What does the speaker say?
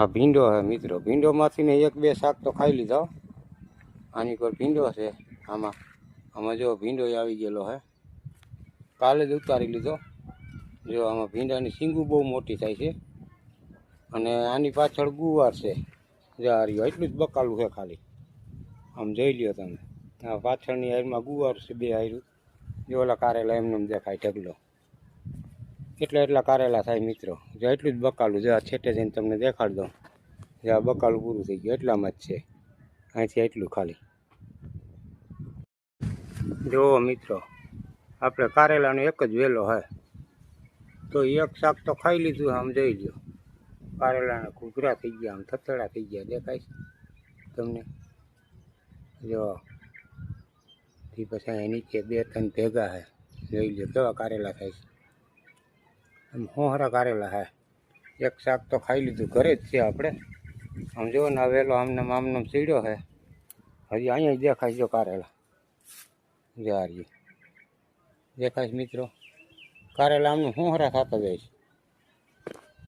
આ ભીંડો હે મિત્રો, ભીંડોમાંથી ને એક બે શાક તો ખાઈ લીધા આની પર ભીંડો છે, આમાં આમાં જો ભીંડો આવી ગયેલો હે. કાલે જ ઉતારી લીધો. જો આમાં ભીંડાની સિંગું બહુ મોટી થાય છે. અને આની પાછળ ગુવાર છે. જાર્યો એટલું જ બકાલું છે ખાલી. આમ જોઈ લ્યો તમે. આ પાછળની હારમાં ગુવાર છે, બે હાર્યું જો ઓલા કારેલા એમને એમ દેખાય ઢગલો. એટલા એટલા કારેલા થાય મિત્રો. જો એટલું જ બકાલું જો આ છેટે જઈને તમને દેખાડ દઉં. જે આ બકાલું પૂરું થઈ ગયું, એટલામાં જ છે. અહીંથી એટલું ખાલી. જુઓ મિત્રો, આપણે કારેલાનો એક જ વેલો હે. તો એક શાક તો ખાઈ લીધું, આમ જોઈ લ્યો. કારેલાના ઘૂઘરા થઈ ગયા, આમ થથડા થઈ ગયા, દેખાય તમને? જો પછી નીચે બે ત્રણ ભેગા હે. જોઈ લ્યો, કેવા કારેલા થાય છે. આમ હોહરા કારેલા હે. એક શાક તો ખાઈ લીધું, ઘરે જ છે આપણે. આમ જો ને આ વેલો આમને આમને સીડ્યો હે. હજી અહીંયા દેખાય જો કારેલા. જારીએ દેખાય મિત્રો. કારેલા આમનું હોહરા ખાતા જાય છે.